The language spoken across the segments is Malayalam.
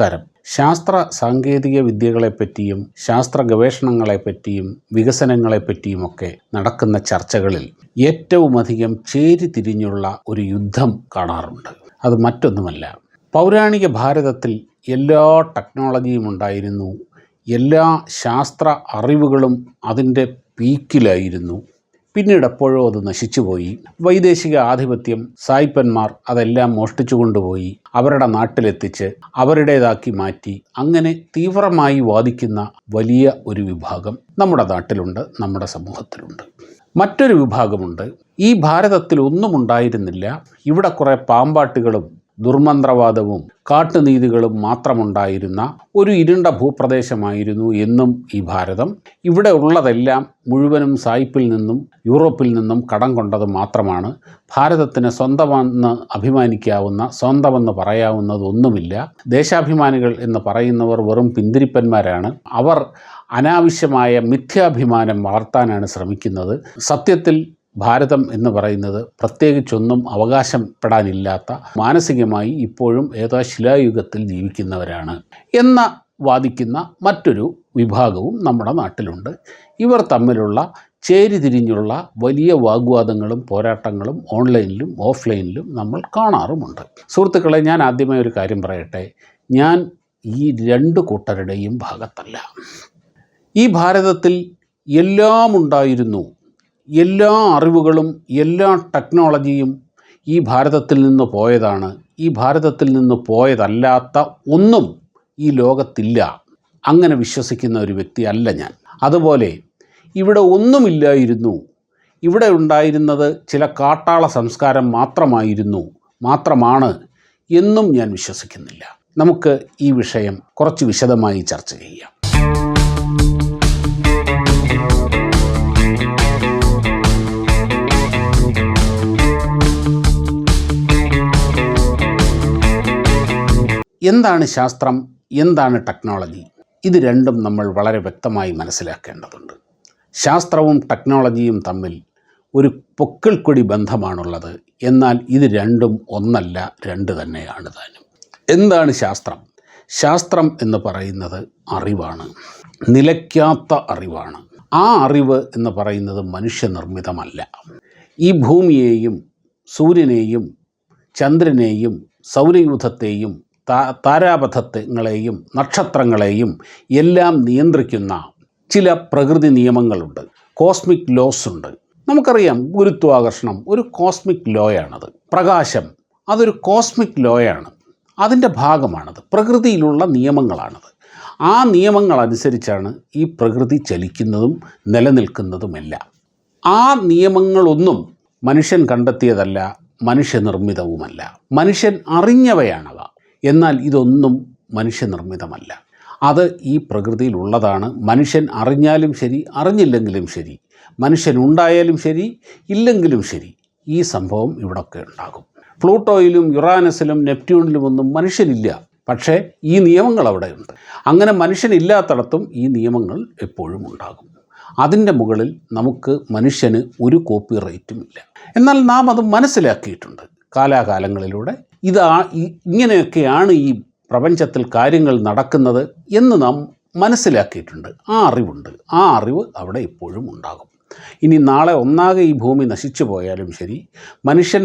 നമസ്കാരം. ശാസ്ത്ര സാങ്കേതിക വിദ്യകളെപ്പറ്റിയും ശാസ്ത്ര ഗവേഷണങ്ങളെപ്പറ്റിയും വികസനങ്ങളെപ്പറ്റിയുമൊക്കെ നടക്കുന്ന ചർച്ചകളിൽ ഏറ്റവുമധികം ചേരി തിരിഞ്ഞുള്ള ഒരു യുദ്ധം കാണാറുണ്ട്. അത് മറ്റൊന്നുമല്ല. പൗരാണിക ഭാരതത്തിൽ എല്ലാ ടെക്നോളജിയും ഉണ്ടായിരുന്നു. എല്ലാ ശാസ്ത്ര അറിവുകളും അതിന്റെ പീക്കിലായിരുന്നു പിന്നീട് എപ്പോഴോ അത് നശിച്ചുപോയി വൈദേശിക ആധിപത്യം സായിപ്പന്മാർ അതെല്ലാം മോഷ്ടിച്ചു കൊണ്ടുപോയി അവരുടെ നാട്ടിലെത്തിച്ച് അവരുടേതാക്കി മാറ്റി അങ്ങനെ തീവ്രമായി വാദിക്കുന്ന വലിയ ഒരു വിഭാഗം നമ്മുടെ നാട്ടിലുണ്ട് നമ്മുടെ സമൂഹത്തിലുണ്ട്. മറ്റൊരു വിഭാഗമുണ്ട്. ഈ ഭാരതത്തിൽ ഒന്നും ഉണ്ടായിരുന്നില്ല. ഇവിടെ കുറേ പാമ്പാട്ടുകളും ദുർമന്ത്രവാദവും കാട്ടുനീതികളും മാത്രമുണ്ടായിരുന്ന ഒരു ഇരുണ്ട ഭൂപ്രദേശമായിരുന്നു എന്നും ഈ ഭാരതം. ഇവിടെ ഉള്ളതെല്ലാം മുഴുവനും സായിപ്പിൽ നിന്നും യൂറോപ്പിൽ നിന്നും കടം കൊണ്ടത് മാത്രമാണ്. ഭാരതത്തിന് സ്വന്തമെന്ന് അഭിമാനിക്കാവുന്ന സ്വന്തമെന്ന് പറയാവുന്നതൊന്നുമില്ല ദേശാഭിമാനികൾ എന്ന് പറയുന്നവർ വെറും പിന്തിരിപ്പന്മാരാണ്. അവർ അനാവശ്യമായ മിഥ്യാഭിമാനം വളർത്താനാണ് ശ്രമിക്കുന്നത്. സത്യത്തിൽ ഭാരതം എന്ന് പറയുന്നത് പ്രത്യേകിച്ചൊന്നും അവകാശപ്പെടാനില്ലാത്ത മാനസികമായി ഇപ്പോഴും ഏതാ ശിലായുഗത്തിൽ ജീവിക്കുന്നവരാണ് എന്ന വാദിക്കുന്ന മറ്റൊരു വിഭാഗവും നമ്മുടെ നാട്ടിലുണ്ട്. ഇവർ തമ്മിലുള്ള ചേരിതിരിഞ്ഞുള്ള വലിയ വാഗ്വാദങ്ങളും പോരാട്ടങ്ങളും ഓൺലൈനിലും ഓഫ്ലൈനിലും നമ്മൾ കാണാറുമുണ്ട്. സുഹൃത്തുക്കളെ ഞാൻ ആദ്യമേ ഒരു കാര്യം പറയട്ടെ. ഞാൻ ഈ രണ്ട് കൂട്ടരുടെയും ഭാഗത്തല്ല. ഈ ഭാരതത്തിൽ എല്ലാം ഉണ്ടായിരുന്നു എല്ലാ അറിവുകളും എല്ലാ ടെക്നോളജിയും ഈ ഭാരതത്തിൽ നിന്ന് പോയതാണ്. ഈ ഭാരതത്തിൽ നിന്ന് പോയതല്ലാത്ത ഒന്നും ഈ ലോകത്തില്ല. അങ്ങനെ വിശ്വസിക്കുന്ന ഒരു വ്യക്തിയല്ല ഞാൻ. അതുപോലെ ഇവിടെ ഒന്നുമില്ലായിരുന്നു. ഇവിടെ ഉണ്ടായിരുന്നത് ചില കാട്ടാള സംസ്കാരം മാത്രമായിരുന്നു മാത്രമാണ് എന്നും ഞാൻ വിശ്വസിക്കുന്നില്ല. നമുക്ക് ഈ വിഷയം കുറച്ച് വിശദമായി ചർച്ച ചെയ്യാം. എന്താണ് ശാസ്ത്രം? എന്താണ് ടെക്നോളജി ഇത് രണ്ടും നമ്മൾ വളരെ വ്യക്തമായി മനസ്സിലാക്കേണ്ടതുണ്ട്. ശാസ്ത്രവും ടെക്നോളജിയും തമ്മിൽ ഒരു പൊക്കിൾക്കൊടി ബന്ധമാണുള്ളത്. എന്നാൽ ഇത് രണ്ടും ഒന്നല്ല രണ്ട് തന്നെയാണ് താനും. എന്താണ് ശാസ്ത്രം? ശാസ്ത്രം എന്ന് പറയുന്നത് അറിവാണ്. നിലയ്ക്കാത്ത അറിവാണ്. ആ അറിവ് എന്ന് പറയുന്നത് മനുഷ്യനിർമ്മിതമല്ല. ഈ ഭൂമിയെയും സൂര്യനെയും ചന്ദ്രനെയും സൗരയൂഥത്തെയും താ- താരാപഥങ്ങളെയും നക്ഷത്രങ്ങളെയും എല്ലാം നിയന്ത്രിക്കുന്ന ചില പ്രകൃതി നിയമങ്ങളുണ്ട്. കോസ്മിക് ലോസ് ഉണ്ട്. നമുക്കറിയാം ഗുരുത്വാകർഷണം ഒരു കോസ്മിക് ലോയാണത്. പ്രകാശം അതൊരു കോസ്മിക് ലോയാണ്. അതിന്റെ ഭാഗമാണത്. പ്രകൃതിയിലുള്ള നിയമങ്ങളാണത്. ആ നിയമങ്ങളനുസരിച്ചാണ് ഈ പ്രകൃതി ചലിക്കുന്നതും നിലനിൽക്കുന്നതുമെല്ലാം. ആ നിയമങ്ങളൊന്നും മനുഷ്യൻ കണ്ടെത്തിയതല്ല മനുഷ്യനിർമ്മിതവുമല്ല. മനുഷ്യൻ അറിഞ്ഞവയാണവ. എന്നാൽ ഇതൊന്നും മനുഷ്യനിർമ്മിതമല്ല. അത് ഈ പ്രകൃതിയിലുള്ളതാണ് മനുഷ്യൻ അറിഞ്ഞാലും ശരി അറിഞ്ഞില്ലെങ്കിലും ശരി. മനുഷ്യൻ ഉണ്ടായാലും ശരി ഇല്ലെങ്കിലും ശരി. ഈ സംഭവം ഇവിടൊക്കെ ഉണ്ടാകും. പ്ലൂട്ടോയിലും യുറാനസിലും നെപ്റ്റ്യൂണിലുമൊന്നും മനുഷ്യനില്ല. പക്ഷേ ഈ നിയമങ്ങൾ അവിടെയുണ്ട് അങ്ങനെ മനുഷ്യനില്ലാത്തടത്തും ഈ നിയമങ്ങൾ എപ്പോഴും ഉണ്ടാകും. അതിന്റെ മുകളിൽ നമുക്ക് മനുഷ്യന് ഒരു കോപ്പി റൈറ്റും ഇല്ല. എന്നാൽ നാം അത് മനസ്സിലാക്കിയിട്ടുണ്ട്. കാലാകാലങ്ങളിലൂടെ ഇതാ ഇങ്ങനെയൊക്കെയാണ് ഈ പ്രപഞ്ചത്തിൽ കാര്യങ്ങൾ നടക്കുന്നത് എന്ന് നാം മനസ്സിലാക്കിയിട്ടുണ്ട്. ആ അറിവുണ്ട്. ആ അറിവ് അവിടെ ഇപ്പോഴും ഉണ്ടാകും. ഇനി നാളെ ഒന്നാകെ ഈ ഭൂമി നശിച്ചു പോയാലും ശരി മനുഷ്യൻ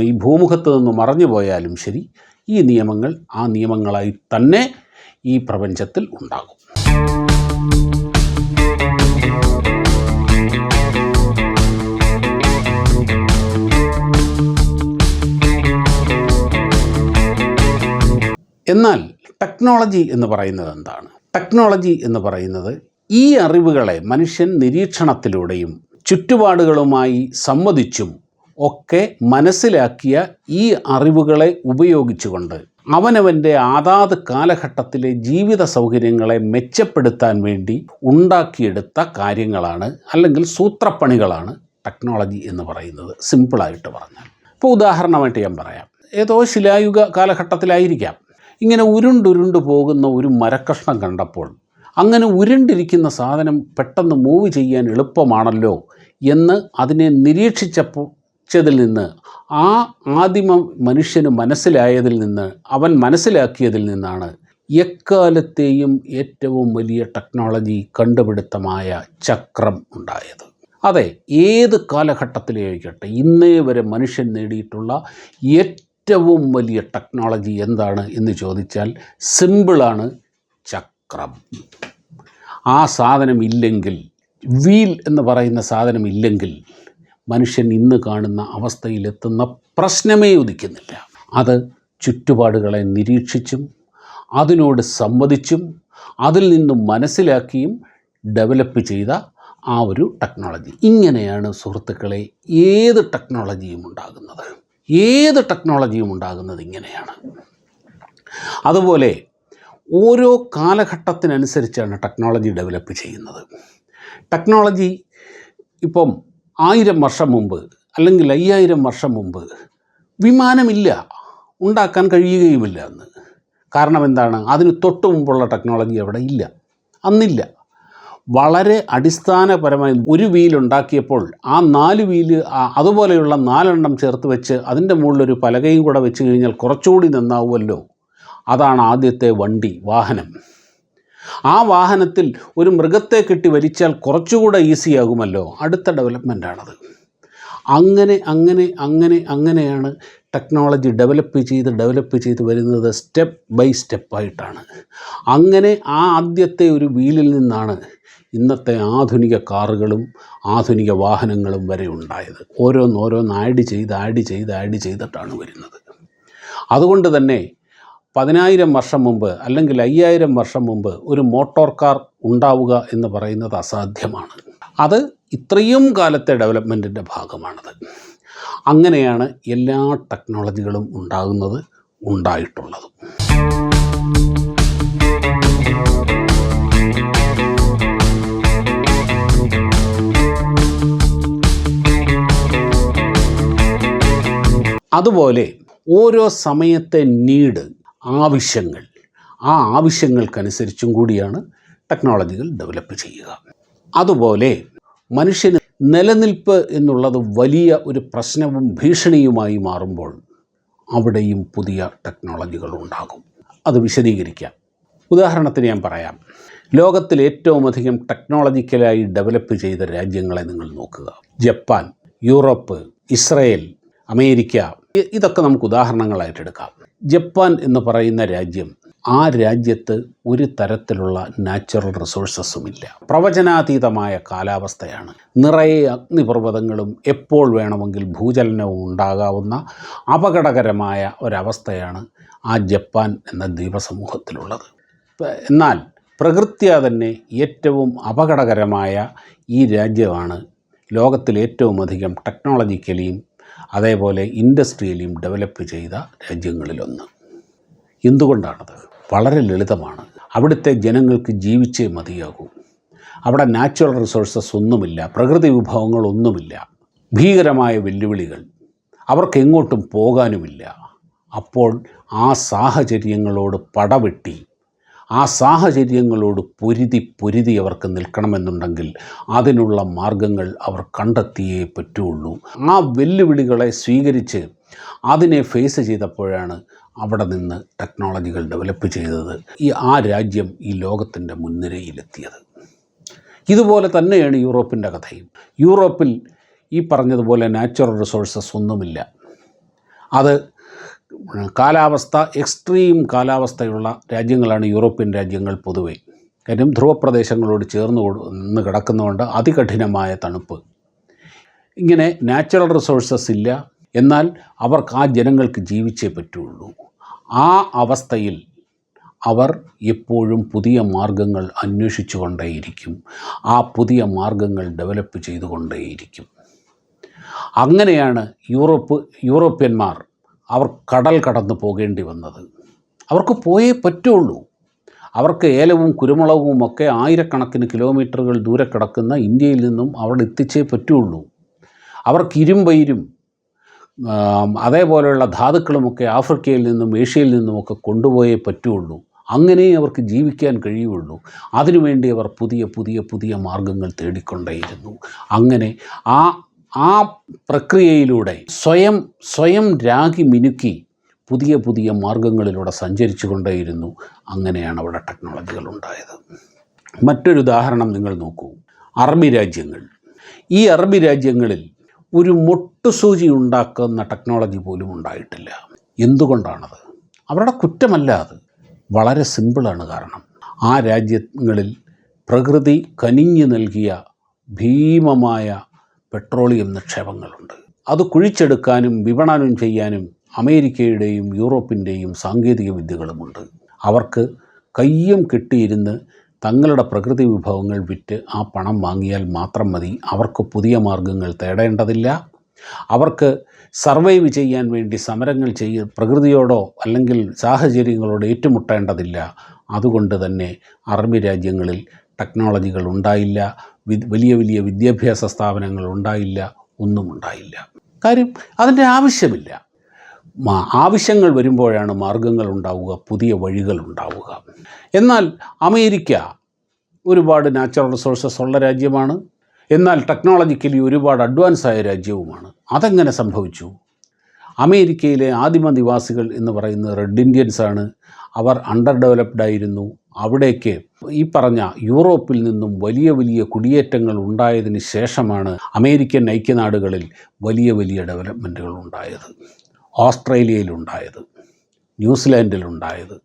ഈ ഭൂമുഖത്ത് നിന്ന് മറഞ്ഞു പോയാലും ശരി ഈ നിയമങ്ങൾ ആ നിയമങ്ങളായി തന്നെ ഈ പ്രപഞ്ചത്തിൽ ഉണ്ടാകും. എന്നാൽ ടെക്നോളജി എന്ന് പറയുന്നത് എന്താണ്? ടെക്നോളജി എന്ന് പറയുന്നത് ഈ അറിവുകളെ മനുഷ്യൻ നിരീക്ഷണത്തിലൂടെയും ചുറ്റുപാടുകളുമായി സംവദിച്ചും ഒക്കെ മനസ്സിലാക്കിയ ഈ അറിവുകളെ ഉപയോഗിച്ചുകൊണ്ട് അവനവന്റെ ആതാത് കാലഘട്ടത്തിലെ ജീവിത സൗകര്യങ്ങളെ മെച്ചപ്പെടുത്താൻ വേണ്ടി ഉണ്ടാക്കിയെടുത്ത കാര്യങ്ങളാണ് അല്ലെങ്കിൽ സൂത്രപ്പണികളാണ് ടെക്നോളജി എന്ന് പറയുന്നത്. സിമ്പിളായിട്ട് പറഞ്ഞാൽ. ഇപ്പോൾ ഉദാഹരണമായിട്ട് ഞാൻ പറയാം. ഏതോ ശിലായുഗ കാലഘട്ടത്തിലായിരിക്കാം. ഇങ്ങനെ ഉരുണ്ടുരുണ്ട് പോകുന്ന ഒരു മരക്കഷ്ണം കണ്ടപ്പോൾ അങ്ങനെ ഉരുണ്ടിരിക്കുന്ന സാധനം പെട്ടെന്ന് മൂവ് ചെയ്യാൻ എളുപ്പമാണല്ലോ എന്ന് അതിനെ നിരീക്ഷിച്ചപ്പോൾ ച്ചതിൽ നിന്ന് ആ ആദിമ മനുഷ്യന് മനസ്സിലായതിൽ നിന്ന് അവൻ മനസ്സിലാക്കിയതിൽ നിന്നാണ് എക്കാലത്തെയും ഏറ്റവും വലിയ ടെക്നോളജി കണ്ടുപിടുത്തമായ ചക്രം ഉണ്ടായത്. അതെ ഏത് കാലഘട്ടത്തിലേക്കട്ടെ ഇന്നേ വരെ മനുഷ്യൻ നേടിയിട്ടുള്ള ഏറ്റവും വലിയ ടെക്നോളജി എന്താണ് എന്ന് ചോദിച്ചാൽ സിമ്പിളാണ് ചക്രം. ആ സാധനം ഇല്ലെങ്കിൽ വീൽ എന്ന് പറയുന്ന സാധനം ഇല്ലെങ്കിൽ മനുഷ്യൻ ഇന്ന് കാണുന്ന അവസ്ഥയിലെത്തുന്ന പ്രശ്നമേ ഉദിക്കുന്നില്ല. അത് ചുറ്റുപാടുകളെ നിരീക്ഷിച്ചും അതിനോട് സംവദിച്ചും അതിൽ നിന്നും മനസ്സിലാക്കിയും ഡെവലപ്പ് ചെയ്ത ആ ഒരു ടെക്നോളജി ഇങ്ങനെയാണ് സുഹൃത്തുക്കളെ ഏത് ടെക്നോളജിയും ഉണ്ടാകുന്നത്. ഏത് ടെക്നോളജിയും ഉണ്ടാകുന്നത് ഇങ്ങനെയാണ്. അതുപോലെ ഓരോ കാലഘട്ടത്തിനനുസരിച്ചാണ് ടെക്നോളജി ഡെവലപ്പ് ചെയ്യുന്നത്. ടെക്നോളജി ഇപ്പം ആയിരം വർഷം മുമ്പ് അല്ലെങ്കിൽ അയ്യായിരം വർഷം മുമ്പ് വിമാനമില്ല ഉണ്ടാക്കാൻ കഴിയുകയുമില്ല അന്ന്. കാരണം എന്താണ്? അതിന് തൊട്ട് മുമ്പുള്ള ടെക്നോളജി അവിടെ ഇല്ല. അന്നില്ല. വളരെ അടിസ്ഥാനപരമായി ഒരു വീൽ ഉണ്ടാക്കിയപ്പോൾ ആ നാല് വീൽ അതുപോലെയുള്ള നാലെണ്ണം ചേർത്ത് വെച്ച് അതിന്റെ മുകളിലൊരു പലകയും കൂടെ വെച്ച് കഴിഞ്ഞാൽ കുറച്ചുകൂടി നന്നാവുമല്ലോ. അതാണ് ആദ്യത്തെ വണ്ടി വാഹനം. ആ വാഹനത്തിൽ ഒരു മൃഗത്തെ കെട്ടി വലിച്ചാൽ കുറച്ചുകൂടെ ഈസി ആകുമല്ലോ അടുത്ത ഡെവലപ്മെന്റാണത്. അങ്ങനെ അങ്ങനെ അങ്ങനെ അങ്ങനെയാണ് ടെക്നോളജി ഡെവലപ്പ് ചെയ്ത് ഡെവലപ്പ് ചെയ്ത് വരുന്നത് സ്റ്റെപ്പ് ബൈ സ്റ്റെപ്പായിട്ടാണ് അങ്ങനെ ആ ആദ്യത്തെ ഒരു വീലിൽ നിന്നാണ് ഇന്നത്തെ ആധുനിക കാറുകളും ആധുനിക വാഹനങ്ങളും വരെ ഉണ്ടായത്. ഓരോന്നോരോന്ന് ആഡ് ചെയ്ത് ആഡ് ചെയ്ത് ആഡ് ചെയ്തിട്ടാണ് വരുന്നത്. അതുകൊണ്ട് തന്നെ പതിനായിരം വർഷം മുമ്പ് അല്ലെങ്കിൽ അയ്യായിരം വർഷം മുമ്പ് ഒരു മോട്ടോർ കാർ ഉണ്ടാവുക എന്ന് പറയുന്നത് അസാധ്യമാണ്. അത് ഇത്രയും കാലത്തെ ഡെവലപ്മെന്റിന്റെ ഭാഗമാണത്. അങ്ങനെയാണ് എല്ലാ ടെക്നോളജികളും ഉണ്ടാകുന്നത് ഉണ്ടായിട്ടുള്ളത്. അതുപോലെ ഓരോ സമയത്തെ നീഡ് ആവശ്യങ്ങൾ ആ ആവശ്യങ്ങൾക്കനുസരിച്ചും കൂടിയാണ് ടെക്നോളജികൾ ഡെവലപ്പ് ചെയ്യുക. അതുപോലെ മനുഷ്യന് നിലനിൽപ്പ് എന്നുള്ളത് വലിയ ഒരു പ്രശ്നവും ഭീഷണിയുമായി മാറുമ്പോൾ അവിടെയും പുതിയ ടെക്നോളജികൾ ഉണ്ടാകും. അത് വിശദീകരിക്കാം. ഉദാഹരണത്തിന് ഞാൻ പറയാം. ലോകത്തിൽ ഏറ്റവും അധികം ടെക്നോളജിക്കലായി ഡെവലപ്പ് ചെയ്ത രാജ്യങ്ങളെ നിങ്ങൾ നോക്കുക. ജപ്പാൻ യൂറോപ്പ് ഇസ്രയേൽ അമേരിക്ക ഇതൊക്കെ നമുക്ക് ഉദാഹരണങ്ങളായിട്ട് എടുക്കാം. ജപ്പാൻ എന്ന് പറയുന്ന രാജ്യം ആ രാജ്യത്ത് ഒരു തരത്തിലുള്ള നാച്ചുറൽ റിസോഴ്സസും ഇല്ല പ്രവചനാതീതമായ കാലാവസ്ഥയാണ്. നിറയെ അഗ്നിപർവതങ്ങളും എപ്പോൾ വേണമെങ്കിൽ ഭൂചലനവും ഉണ്ടാകാവുന്ന അപകടകരമായ ഒരവസ്ഥയാണ് ആ ജപ്പാൻ എന്ന ദ്വീപസമൂഹത്തിലുള്ളത്. എന്നാൽ പ്രകൃത്യ തന്നെ ഏറ്റവും അപകടകരമായ ഈ രാജ്യമാണ് ലോകത്തിൽ ഏറ്റവും അധികം ടെക്നോളജിക്കലിയും അതേപോലെ ഇൻഡസ്ട്രിയലിയും ഡെവലപ്പ് ചെയ്ത രാജ്യങ്ങളിലൊന്ന്. എന്തുകൊണ്ടാണത്? വളരെ ലളിതമാണ്. അവിടുത്തെ ജനങ്ങൾക്ക് ജീവിച്ചേ മതിയാകൂ. അവിടെ നാച്ചുറൽ റിസോഴ്സസ് ഒന്നുമില്ല പ്രകൃതി വിഭവങ്ങളൊന്നുമില്ല ഭീകരമായ വെല്ലുവിളികൾ. അവർക്ക് എങ്ങോട്ടും പോകാനുമില്ല. അപ്പോൾ ആ സാഹചര്യങ്ങളോട് പടവെട്ടി ആ സാഹചര്യങ്ങളോട് പൊരുതി പൊരുതി അവർക്ക് നിൽക്കണമെന്നുണ്ടെങ്കിൽ അതിനുള്ള മാർഗങ്ങൾ അവർ കണ്ടെത്തിയേ പറ്റുള്ളൂ. ആ വെല്ലുവിളികളെ സ്വീകരിച്ച് അതിനെ ഫേസ് ചെയ്തപ്പോഴാണ് അവിടെ നിന്ന് ടെക്നോളജികൾ ഡെവലപ്പ് ചെയ്തത് ഈ ആ രാജ്യം ഈ ലോകത്തിന്റെ മുൻനിരയിലെത്തിയത്. ഇതുപോലെ തന്നെയാണ് യൂറോപ്പിന്റെ കഥയും. യൂറോപ്പിൽ ഈ പറഞ്ഞതുപോലെ നാച്ചുറൽ റിസോഴ്സസ് ഒന്നുമില്ല. അത് കാലാവസ്ഥ എക്സ്ട്രീം കാലാവസ്ഥയുള്ള രാജ്യങ്ങളാണ് യൂറോപ്യൻ രാജ്യങ്ങൾ പൊതുവെ. കാര്യം ധ്രുവപ്രദേശങ്ങളോട് ചേർന്ന് നിന്ന് കിടക്കുന്നതുകൊണ്ട് അതികഠിനമായ തണുപ്പ്. ഇങ്ങനെ നാച്ചുറൽ റിസോഴ്സസ് ഇല്ല. എന്നാൽ അവർക്ക് ആ ജനങ്ങൾക്ക് ജീവിച്ചേ പറ്റുള്ളൂ. ആ അവസ്ഥയിൽ അവർ എപ്പോഴും പുതിയ മാർഗങ്ങൾ അന്വേഷിച്ചു കൊണ്ടേയിരിക്കും ആ പുതിയ മാർഗങ്ങൾ ഡെവലപ്പ് ചെയ്തുകൊണ്ടേയിരിക്കും. അങ്ങനെയാണ് യൂറോപ്പ് യൂറോപ്യന്മാർ അവർ കടൽ കടന്നു പോകേണ്ടി വന്നത്. അവർക്ക് പോയേ പറ്റുള്ളൂ. അവർക്ക് ഏലവും കുരുമുളകും ഒക്കെ ആയിരക്കണക്കിന് കിലോമീറ്ററുകൾ ദൂരെ കിടക്കുന്ന ഇന്ത്യയിൽ നിന്നും അവിടെ എത്തിച്ചേ പറ്റുള്ളൂ. അവർക്ക് ഇരുമ്പയിരും അതേപോലെയുള്ള ധാതുക്കളുമൊക്കെ ആഫ്രിക്കയിൽ നിന്നും ഏഷ്യയിൽ നിന്നുമൊക്കെ കൊണ്ടുപോയേ പറ്റുള്ളൂ. അങ്ങനെ അവർക്ക് ജീവിക്കാൻ കഴിയുള്ളൂ. അതിനുവേണ്ടി അവർ പുതിയ പുതിയ പുതിയ മാർഗങ്ങൾ തേടിക്കൊണ്ടേയിരുന്നു. അങ്ങനെ ആ ആ പ്രക്രിയയിലൂടെ സ്വയം സ്വയം രാഗി മിനുക്കി പുതിയ പുതിയ മാർഗങ്ങളിലൂടെ സഞ്ചരിച്ചു കൊണ്ടേയിരുന്നു അങ്ങനെയാണ് അവിടെ ടെക്നോളജികൾ ഉണ്ടായത്. മറ്റൊരു ഉദാഹരണം നിങ്ങൾ നോക്കൂ. അറബി രാജ്യങ്ങൾ. ഈ അറബി രാജ്യങ്ങളിൽ ഒരു മൊട്ടുസൂചി ഉണ്ടാക്കുന്ന ടെക്നോളജി പോലും ഉണ്ടായിട്ടില്ല. എന്തുകൊണ്ടാണത്? അവരുടെ കുറ്റമല്ല അത്. വളരെ സിമ്പിളാണ് കാരണം. ആ രാജ്യങ്ങളിൽ പ്രകൃതി കനിഞ്ഞു നൽകിയ ഭീമമായ പെട്രോളിയം നിക്ഷേപങ്ങളുണ്ട്. അത് കുഴിച്ചെടുക്കാനും വിപണനം ചെയ്യാനും അമേരിക്കയുടെയും യൂറോപ്പിന്റെയും സാങ്കേതിക വിദ്യകളുമുണ്ട്. അവർക്ക് കയ്യും കെട്ടിയിരുന്ന് തങ്ങളുടെ പ്രകൃതി വിഭവങ്ങൾ വിറ്റ് ആ പണം വാങ്ങിയാൽ മാത്രം മതി. അവർക്ക് പുതിയ മാർഗങ്ങൾ തേടേണ്ടതില്ല. അവർക്ക് സർവൈവ് ചെയ്യാൻ വേണ്ടി സമരങ്ങൾ ചെയ്യ പ്രകൃതിയോടോ അല്ലെങ്കിൽ സാഹചര്യങ്ങളോട് ഏറ്റുമുട്ടേണ്ടതില്ല. അതുകൊണ്ട് തന്നെ അറബി രാജ്യങ്ങളിൽ ടെക്നോളജികൾ ഉണ്ടായില്ല. വലിയ വലിയ വിദ്യാഭ്യാസ സ്ഥാപനങ്ങൾ ഉണ്ടായില്ല. ഒന്നും ഉണ്ടായില്ല. കാര്യം അതിന്റെ ആവശ്യമില്ല. ആവശ്യങ്ങൾ വരുമ്പോഴാണ് മാർഗങ്ങൾ ഉണ്ടാവുക പുതിയ വഴികൾ ഉണ്ടാവുക എന്നാൽ അമേരിക്ക ഒരുപാട് നാച്ചുറൽ റിസോഴ്സസ് ഉള്ള രാജ്യമാണ്. എന്നാൽ ടെക്നോളജിക്കലി ഒരുപാട് അഡ്വാൻസ് ആയ രാജ്യവുമാണ്. അതെങ്ങനെ സംഭവിച്ചു? അമേരിക്കയിലെ ആദിമ നിവാസികൾ എന്ന് പറയുന്നത് റെഡ് ഇന്ത്യൻസ് ആണ് അവർ അണ്ടർ ഡെവലപ്ഡ് ആയിരുന്നു. അവിടേക്ക് ഈ പറഞ്ഞ യൂറോപ്പിൽ നിന്നും വലിയ വലിയ കുടിയേറ്റങ്ങൾ ഉണ്ടായതിന് ശേഷമാണ് അമേരിക്കൻ ഐക്യനാടുകളിൽ വലിയ വലിയ ഡെവലപ്മെന്റുകൾ ഉണ്ടായത്. ഓസ്ട്രേലിയയിലുണ്ടായത് ന്യൂസിലാൻഡിലുണ്ടായത്.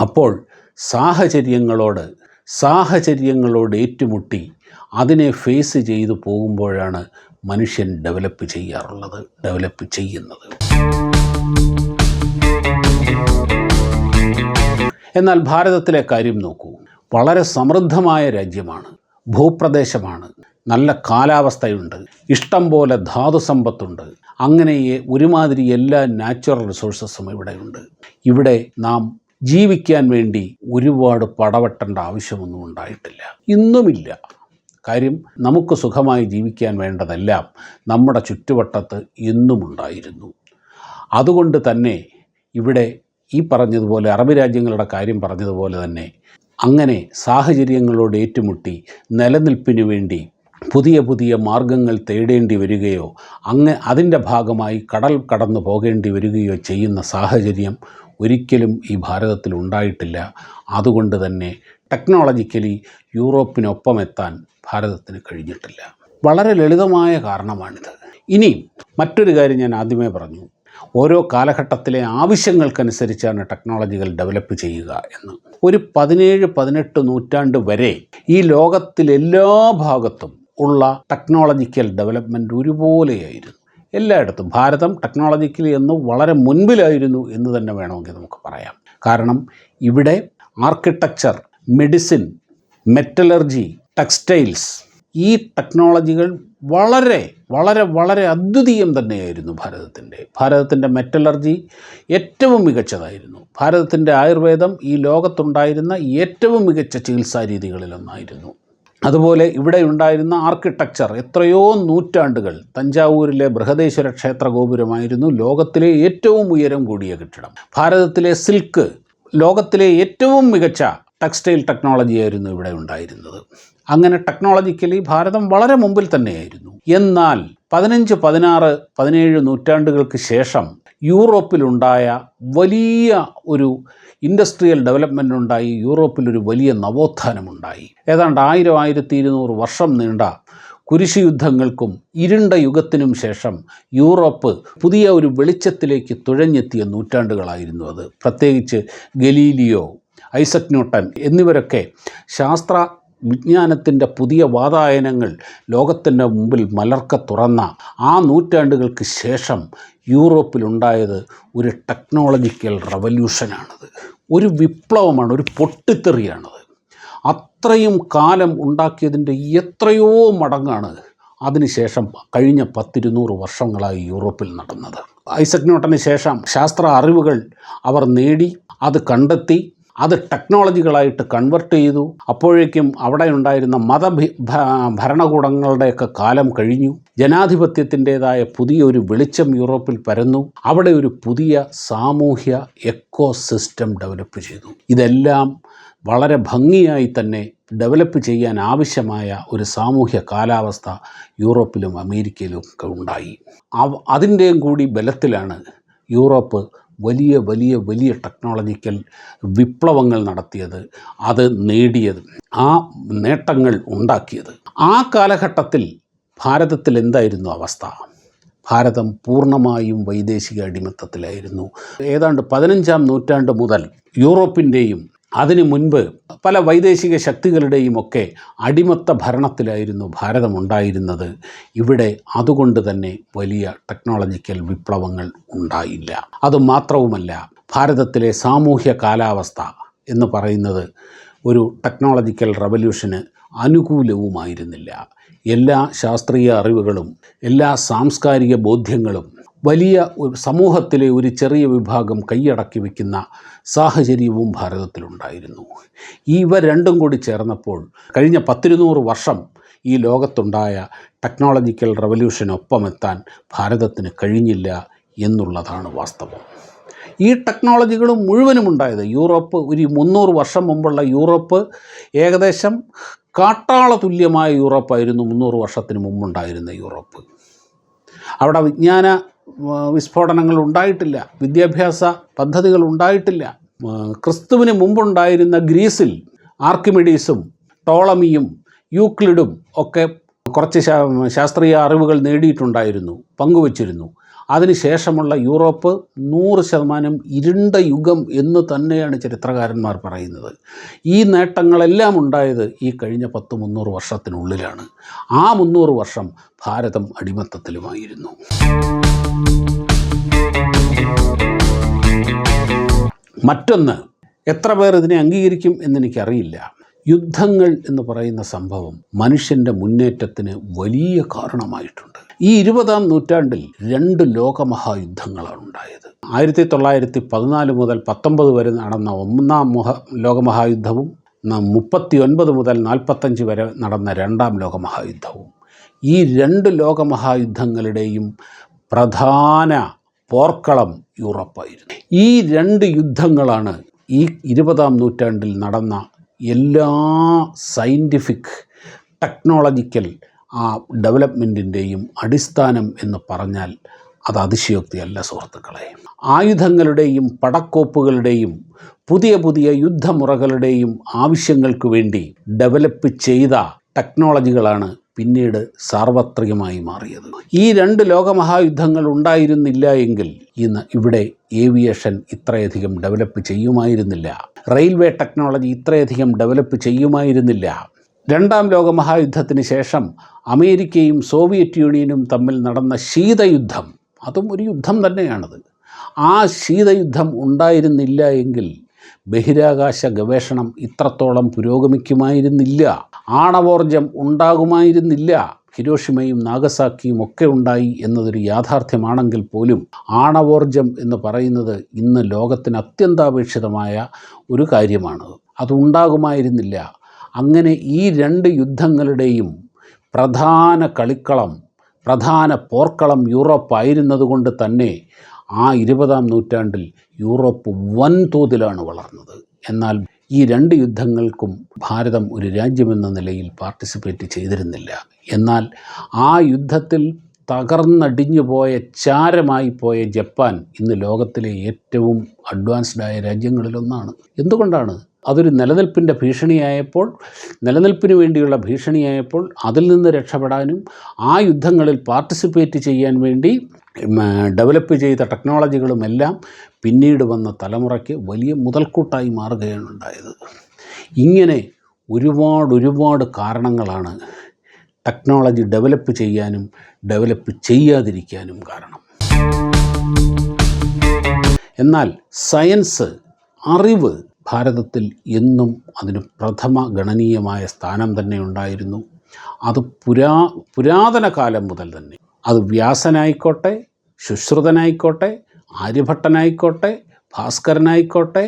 അപ്പോൾ സാഹചര്യങ്ങളോട് സാഹചര്യങ്ങളോട് ഏറ്റുമുട്ടി അതിനെ ഫേസ് ചെയ്തു പോകുമ്പോഴാണ് മനുഷ്യൻ ഡെവലപ്പ് ചെയ്യാറുള്ളത് ഡെവലപ്പ് ചെയ്യുന്നത്. എന്നാൽ ഭാരതത്തിലെ കാര്യം നോക്കൂ. വളരെ സമൃദ്ധമായ രാജ്യമാണ് ഭൂപ്രദേശമാണ്. നല്ല കാലാവസ്ഥയുണ്ട്. ഇഷ്ടം പോലെ ധാതു സമ്പത്തുണ്ട്. അങ്ങനെ ഒരുമാതിരി എല്ലാ നാച്ചുറൽ റിസോഴ്സസും ഇവിടെയുണ്ട്. ഇവിടെ നാം ജീവിക്കാൻ വേണ്ടി ഒരുപാട് പടവെട്ടേണ്ട ആവശ്യമൊന്നും ഉണ്ടായിട്ടില്ല. ഇന്നുമില്ല. കാര്യം നമുക്ക് സുഖമായി ജീവിക്കാൻ വേണ്ടതെല്ലാം നമ്മുടെ ചുറ്റുവട്ടത്ത് എന്നുമുണ്ടായിരുന്നു അതുകൊണ്ട് തന്നെ ഇവിടെ ഈ പറഞ്ഞതുപോലെ അറബ് രാജ്യങ്ങളുടെ കാര്യം പറഞ്ഞതുപോലെ തന്നെ അങ്ങനെ സാഹചര്യങ്ങളോട് ഏറ്റുമുട്ടി നിലനിൽപ്പിനു വേണ്ടി പുതിയ പുതിയ മാർഗങ്ങൾ തേടേണ്ടി വരികയോ അങ്ങ് അതിന്റെ ഭാഗമായി കടൽ കടന്നു പോകേണ്ടി വരികയോ ചെയ്യുന്ന സാഹചര്യം ഒരിക്കലും ഈ ഭാരതത്തിൽ ഉണ്ടായിട്ടില്ല. അതുകൊണ്ട് തന്നെ ടെക്നോളജിക്കലി യൂറോപ്പിനൊപ്പം എത്താൻ ഭാരതത്തിന് കഴിഞ്ഞിട്ടില്ല. വളരെ ലളിതമായ കാരണമാണിത്. ഇനി മറ്റൊരു കാര്യം ഞാൻ ആദ്യമേ പറഞ്ഞു. ഓരോ കാലഘട്ടത്തിലെ ആവശ്യങ്ങൾക്കനുസരിച്ചാണ് ടെക്നോളജികൾ ഡെവലപ്പ് ചെയ്യുക എന്ന്. ഒരു പതിനേഴ് പതിനെട്ട് നൂറ്റാണ്ട് വരെ ഈ ലോകത്തിലെല്ലാ ഭാഗത്തും ഉള്ള ടെക്നോളജിക്കൽ ഡെവലപ്മെന്റ് ഒരുപോലെയായിരുന്നു. എല്ലായിടത്തും ഭാരതം ടെക്നോളജിക്കലി എന്ന് വളരെ മുൻപിലായിരുന്നു എന്ന് തന്നെ വേണമെങ്കിൽ നമുക്ക് പറയാം. കാരണം ഇവിടെ ആർക്കിടെക്ചർ മെഡിസിൻ മെറ്റലർജി ടെക്സ്റ്റൈൽസ് ഈ ടെക്നോളജികൾ വളരെ വളരെ വളരെ അദ്വിതീയം തന്നെയായിരുന്നു ഭാരതത്തിന്റെ. ഭാരതത്തിന്റെ മെറ്റലർജി ഏറ്റവും മികച്ചതായിരുന്നു. ഭാരതത്തിന്റെ ആയുർവേദം ഈ ലോകത്തുണ്ടായിരുന്ന ഏറ്റവും മികച്ച ചികിത്സാ രീതികളിലൊന്നായിരുന്നു അതുപോലെ ഇവിടെ ഉണ്ടായിരുന്ന ആർക്കിടെക്ചർ എത്രയോ നൂറ്റാണ്ടുകൾ തഞ്ചാവൂരിലെ ബൃഹദേശ്വര ക്ഷേത്ര ഗോപുരമായിരുന്നു ലോകത്തിലെ ഏറ്റവും ഉയരം കൂടിയ കെട്ടിടം. ഭാരതത്തിലെ സിൽക്ക് ലോകത്തിലെ ഏറ്റവും മികച്ച ടെക്സ്റ്റൈൽ ടെക്നോളജി ആയിരുന്നു ഇവിടെ ഉണ്ടായിരുന്നത്. അങ്ങനെ ടെക്നോളജിക്കലി ഭാരതം വളരെ മുമ്പിൽ തന്നെയായിരുന്നു. എന്നാൽ പതിനഞ്ച് പതിനാറ് പതിനേഴ് നൂറ്റാണ്ടുകൾക്ക് ശേഷം യൂറോപ്പിലുണ്ടായ വലിയ ഒരു ഇൻഡസ്ട്രിയൽ ഡെവലപ്മെന്റ് ഉണ്ടായി യൂറോപ്പിലൊരു വലിയ നവോത്ഥാനമുണ്ടായി. ഏതാണ്ട് ആയിരം ആയിരത്തി ഇരുന്നൂറ് വർഷം നീണ്ട കുരിശു യുദ്ധങ്ങൾക്കും ഇരുണ്ട യുഗത്തിനും ശേഷം യൂറോപ്പ് പുതിയ ഒരു വെളിച്ചത്തിലേക്ക് തുഴഞ്ഞെത്തിയ നൂറ്റാണ്ടുകളായിരുന്നു അത്. പ്രത്യേകിച്ച് ഗലീലിയോ ഐസക് ന്യൂട്ടൻ എന്നിവരൊക്കെ ശാസ്ത്ര വിജ്ഞാനത്തിന്റെ പുതിയ വാതായനങ്ങൾ ലോകത്തിന്റെ മുമ്പിൽ മലർക്ക തുറന്ന ആ നൂറ്റാണ്ടുകൾക്ക് ശേഷം യൂറോപ്പിലുണ്ടായത് ഒരു ടെക്നോളജിക്കൽ റവല്യൂഷനാണത്. ഒരു വിപ്ലവമാണ് ഒരു പൊട്ടിത്തെറിയാണത്. അത്രയും കാലം ഉണ്ടാക്കിയതിന്റെ എത്രയോ മടങ്ങാണ് അതിനുശേഷം കഴിഞ്ഞ പത്തിരുന്നൂറ് വർഷങ്ങളായി യൂറോപ്പിൽ നടന്നത്. ഐസക് ന്യൂട്ടന് ശേഷം ശാസ്ത്ര അറിവുകൾ അവർ നേടി അത് കണ്ടെത്തി അത് ടെക്നോളജികളായിട്ട് കൺവെർട്ട് ചെയ്തു. അപ്പോഴേക്കും അവിടെ ഉണ്ടായിരുന്ന മത ഭരണകൂടങ്ങളുടെയൊക്കെ കാലം കഴിഞ്ഞു. ജനാധിപത്യത്തിന്റെതായ പുതിയൊരു വെളിച്ചം യൂറോപ്പിൽ പരന്നു. അവിടെ ഒരു പുതിയ സാമൂഹ്യ എക്കോ സിസ്റ്റം ഡെവലപ്പ് ചെയ്തു. ഇതെല്ലാം വളരെ ഭംഗിയായി തന്നെ ഡെവലപ്പ് ചെയ്യാൻ ആവശ്യമായ ഒരു സാമൂഹ്യ കാലാവസ്ഥ യൂറോപ്പിലും അമേരിക്കയിലും ഒക്കെ ഉണ്ടായി. അതിന്റെയും കൂടി ബലത്തിലാണ് യൂറോപ്പ് വലിയ വലിയ വലിയ ടെക്നോളജിക്കൽ വിപ്ലവങ്ങൾ നടത്തിയത് അത് നേടിയത് ആ നേട്ടങ്ങൾ ഉണ്ടാക്കിയത്. ആ കാലഘട്ടത്തിൽ ഭാരതത്തിൽ എന്തായിരുന്നു അവസ്ഥ? ഭാരതം പൂർണമായും വൈദേശിക അടിമത്തത്തിലായിരുന്നു. ഏതാണ്ട് പതിനഞ്ചാം നൂറ്റാണ്ട് മുതൽ യൂറോപ്പിന്റെയും അതിനു മുൻപ് പല വൈദേശിക ശക്തികളുടെയും ഒക്കെ അടിമത്ത ഭരണത്തിലായിരുന്നു ഭാരതം ഉണ്ടായിരുന്നത് ഇവിടെ അതുകൊണ്ട് തന്നെ വലിയ ടെക്നോളജിക്കൽ വിപ്ലവങ്ങൾ ഉണ്ടായില്ല. അതുമാത്രവുമല്ല ഭാരതത്തിലെ സാമൂഹ്യ കാലാവസ്ഥ എന്ന് പറയുന്നത് ഒരു ടെക്നോളജിക്കൽ റവല്യൂഷന് അനുകൂലവുമായിരുന്നില്ല. എല്ലാ ശാസ്ത്രീയ അറിവുകളും എല്ലാ സാംസ്കാരിക ബോധ്യങ്ങളും വലിയ സമൂഹത്തിലെ ഒരു ചെറിയ വിഭാഗം കൈയടക്കി വയ്ക്കുന്ന സാഹചര്യവും ഭാരതത്തിലുണ്ടായിരുന്നു. ഇവ രണ്ടും കൂടി ചേർന്നപ്പോൾ കഴിഞ്ഞ പത്തിരുന്നൂറ് വർഷം ഈ ലോകത്തുണ്ടായ ടെക്നോളജിക്കൽ റവല്യൂഷനൊപ്പമെത്താൻ ഭാരതത്തിന് കഴിഞ്ഞില്ല എന്നുള്ളതാണ് വാസ്തവം. ഈ ടെക്നോളജികളും മുഴുവനും ഉണ്ടായത് യൂറോപ്പ് ഒരു മുന്നൂറ് വർഷം മുമ്പുള്ള യൂറോപ്പ് ഏകദേശം കാട്ടാള തുല്യമായ യൂറോപ്പായിരുന്നു മുന്നൂറ് വർഷത്തിന് മുമ്പുണ്ടായിരുന്ന യൂറോപ്പ്. അവിടെ വിജ്ഞാന വിസ്ഫോടനങ്ങൾ ഉണ്ടായിട്ടില്ല. വിദ്യാഭ്യാസ പദ്ധതികൾ ഉണ്ടായിട്ടില്ല. ക്രിസ്തുവിന് മുമ്പുണ്ടായിരുന്ന ഗ്രീസിൽ ആർക്കിമിഡീസും ടോളമിയും യൂക്ലിഡും ഒക്കെ കുറച്ച് ശാസ്ത്രീയ അറിവുകൾ നേടിയിട്ടുണ്ടായിരുന്നു പങ്കുവച്ചിരുന്നു. അതിനുശേഷമുള്ള യൂറോപ്പ് നൂറ് ശതമാനം ഇരുണ്ട യുഗം എന്ന് തന്നെയാണ് ചരിത്രകാരന്മാർ പറയുന്നത്. ഈ നേട്ടങ്ങളെല്ലാം ഉണ്ടായത് ഈ കഴിഞ്ഞ പത്ത് മുന്നൂറ് വർഷത്തിനുള്ളിലാണ്. ആ മുന്നൂറ് വർഷം ഭാരതം അടിമത്തത്തിലുമായിരുന്നു. മറ്റൊന്ന് എത്ര പേർ ഇതിനെ അംഗീകരിക്കും എന്നെനിക്കറിയില്ല. യുദ്ധങ്ങൾ എന്ന് പറയുന്ന സംഭവം മനുഷ്യന്റെ മുന്നേറ്റത്തിന് വലിയ കാരണമായിട്ടുണ്ട്. ഈ ഇരുപതാം നൂറ്റാണ്ടിൽ രണ്ട് ലോകമഹായുദ്ധങ്ങളാണ് ഉണ്ടായത് ആയിരത്തി തൊള്ളായിരത്തി പതിനാല് മുതൽ പത്തൊമ്പത് വരെ നടന്ന ഒന്നാം മുഹ ലോകമഹായുദ്ധവും മുപ്പത്തി ഒൻപത് മുതൽ നാൽപ്പത്തഞ്ച് വരെ നടന്ന രണ്ടാം ലോകമഹായുദ്ധവും. ഈ രണ്ട് ലോകമഹായുദ്ധങ്ങളുടെയും പ്രധാന പോർക്കളം യൂറോപ്പായിരുന്നു. ഈ രണ്ട് യുദ്ധങ്ങളാണ് ഈ ഇരുപതാം നൂറ്റാണ്ടിൽ നടന്ന എല്ലാ സയന്റിഫിക് ടെക്നോളജിക്കൽ ആ ഡെവലപ്മെന്റിന്റെയും അടിസ്ഥാനം എന്ന് പറഞ്ഞാൽ അത് അതിശയോക്തിയല്ല സുഹൃത്തുക്കളെ. ആയുധങ്ങളുടെയും പടക്കോപ്പുകളുടെയും പുതിയ പുതിയ യുദ്ധമുറകളുടെയും ആവശ്യങ്ങൾക്ക് വേണ്ടി ഡെവലപ്പ് ചെയ്ത ടെക്നോളജികളാണ് പിന്നീട് സാർവത്രികമായി മാറിയത്. ഈ രണ്ട് ലോകമഹായുദ്ധങ്ങൾ ഉണ്ടായിരുന്നില്ല എങ്കിൽ ഇന്ന് ഇവിടെ ഏവിയേഷൻ ഇത്രയധികം ഡെവലപ്പ് ചെയ്യുമായിരുന്നില്ല. റെയിൽവേ ടെക്നോളജി ഇത്രയധികം ഡെവലപ്പ് ചെയ്യുമായിരുന്നില്ല. രണ്ടാം ലോകമഹായുദ്ധത്തിന് ശേഷം അമേരിക്കയും സോവിയറ്റ് യൂണിയനും തമ്മിൽ നടന്ന ശീതയുദ്ധം അതും ഒരു യുദ്ധം തന്നെയാണത്. ആ ശീതയുദ്ധം ഉണ്ടായിരുന്നില്ല എങ്കിൽ ബഹിരാകാശ ഗവേഷണം ഇത്രത്തോളം പുരോഗമിക്കുമായിരുന്നില്ല. ആണവോർജം ഉണ്ടാകുമായിരുന്നില്ല. ഹിരോഷിമയും നാഗസാക്കിയും ഒക്കെ ഉണ്ടായി എന്നതൊരു യാഥാർത്ഥ്യമാണെങ്കിൽ പോലും ആണവോർജം എന്ന് പറയുന്നത് ഇന്ന് ലോകത്തിന് അത്യന്താപേക്ഷിതമായ ഒരു കാര്യമാണ്. അതുണ്ടാകുമായിരുന്നില്ല അങ്ങനെ ഈ രണ്ട് യുദ്ധങ്ങളുടെയും പ്രധാന കളിക്കളം പ്രധാന പോർക്കളം യൂറോപ്പായിരുന്നതുകൊണ്ട് തന്നെ ആ ഇരുപതാം നൂറ്റാണ്ടിൽ യൂറോപ്പ് വൻതോതിലാണ് വളർന്നത്. എന്നാൽ ഈ രണ്ട് യുദ്ധങ്ങൾക്കും ഭാരതം ഒരു രാജ്യമെന്ന നിലയിൽ പാർട്ടിസിപ്പേറ്റ് ചെയ്തിരുന്നില്ല. എന്നാൽ ആ യുദ്ധത്തിൽ തകർന്നടിഞ്ഞു പോയ ചാരമായി പോയ ജപ്പാൻ ഇന്ന് ലോകത്തിലെ ഏറ്റവും അഡ്വാൻസ്ഡായ രാജ്യങ്ങളിലൊന്നാണ്. എന്തുകൊണ്ടാണ്? അതൊരു നിലനിൽപ്പിന്റെ ഭീഷണിയായപ്പോൾ നിലനിൽപ്പിന് വേണ്ടിയുള്ള ഭീഷണിയായപ്പോൾ അതിൽ നിന്ന് രക്ഷപ്പെടാനും ആ യുദ്ധങ്ങളിൽ പാർട്ടിസിപ്പേറ്റ് ചെയ്യാൻ വേണ്ടി ഡെവലപ്പ് ചെയ്ത ടെക്നോളജികളുമെല്ലാം പിന്നീട് വന്ന തലമുറയ്ക്ക് വലിയ മുതൽക്കൂട്ടായി മാറുകയാണ് ഉണ്ടായത്. ഇങ്ങനെ ഒരുപാട് ഒരുപാട് കാരണങ്ങളാണ് ടെക്നോളജി ഡെവലപ്പ് ചെയ്യാനും ഡെവലപ്പ് ചെയ്യാതിരിക്കാനും കാരണം. എന്നാൽ സയൻസ് അറിവ് ഭാരതത്തിൽ എന്നും അതിന് പ്രഥമ ഗണനീയമായ സ്ഥാനം തന്നെ ഉണ്ടായിരുന്നു. അത് പുരാ പുരാതന കാലം മുതൽ തന്നെ. അത് വ്യാസനായിക്കോട്ടെ ശുശ്രുതനായിക്കോട്ടെ ആര്യഭട്ടനായിക്കോട്ടെ ഭാസ്കരനായിക്കോട്ടെ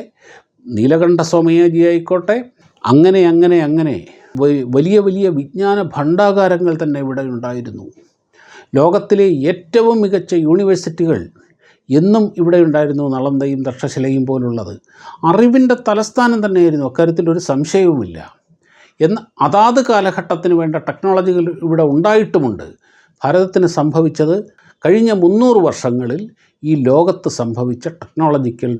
നീലകണ്ഠ സോമയാജി ആയിക്കോട്ടെ അങ്ങനെ അങ്ങനെ അങ്ങനെ വലിയ വലിയ വിജ്ഞാന ഭണ്ഡാകാരങ്ങൾ തന്നെ ഇവിടെ ഉണ്ടായിരുന്നു. ലോകത്തിലെ ഏറ്റവും മികച്ച യൂണിവേഴ്സിറ്റികൾ എന്നും ഇവിടെ ഉണ്ടായിരുന്നു നളന്തയും തക്ഷശിലയും പോലുള്ളത്. അറിവിന്റെ തലസ്ഥാനം തന്നെയായിരുന്നു അക്കാര്യത്തിൽ ഒരു സംശയവുമില്ല. എന്ന് അതാത് കാലഘട്ടത്തിന് വേണ്ട ടെക്നോളജികൾ ഇവിടെ ഉണ്ടായിട്ടുമുണ്ട്. ഭാരതത്തിന് സംഭവിച്ചത് കഴിഞ്ഞ മുന്നൂറ് വർഷങ്ങളിൽ ഈ ലോകത്ത് സംഭവിച്ച ടെക്നോളജിക്കൽ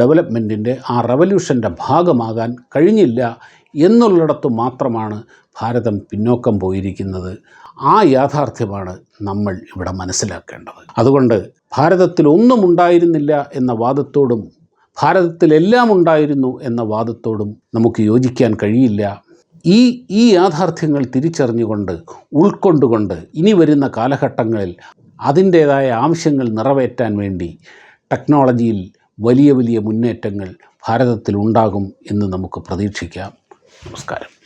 ഡെവലപ്മെന്റിന്റെ ആ റവല്യൂഷന്റെ ഭാഗമാകാൻ കഴിഞ്ഞില്ല എന്നുള്ളിടത്ത് മാത്രമാണ് ഭാരതം പിന്നോക്കം പോയിരിക്കുന്നത്. ആ യാഥാർത്ഥ്യമാണ് നമ്മൾ ഇവിടെ മനസ്സിലാക്കേണ്ടത്. അതുകൊണ്ട് ഭാരതത്തിൽ ഒന്നും ഉണ്ടായിരുന്നില്ല എന്ന വാദത്തോടും ഭാരതത്തിലെല്ലാം ഉണ്ടായിരുന്നു എന്ന വാദത്തോടും നമുക്ക് യോജിക്കാൻ കഴിയില്ല. ഈ ഈ യാഥാർത്ഥ്യങ്ങൾ തിരിച്ചറിഞ്ഞുകൊണ്ട് ഉൾക്കൊണ്ടുകൊണ്ട് ഇനി വരുന്ന കാലഘട്ടങ്ങളിൽ അതിന്റേതായ ആവശ്യങ്ങൾ നിറവേറ്റാൻ വേണ്ടി ടെക്നോളജിയിൽ വലിയ വലിയ മുന്നേറ്റങ്ങൾ ഭാരതത്തിൽ ഉണ്ടാകും എന്ന് നമുക്ക് പ്രതീക്ഷിക്കാം. നമസ്കാരം.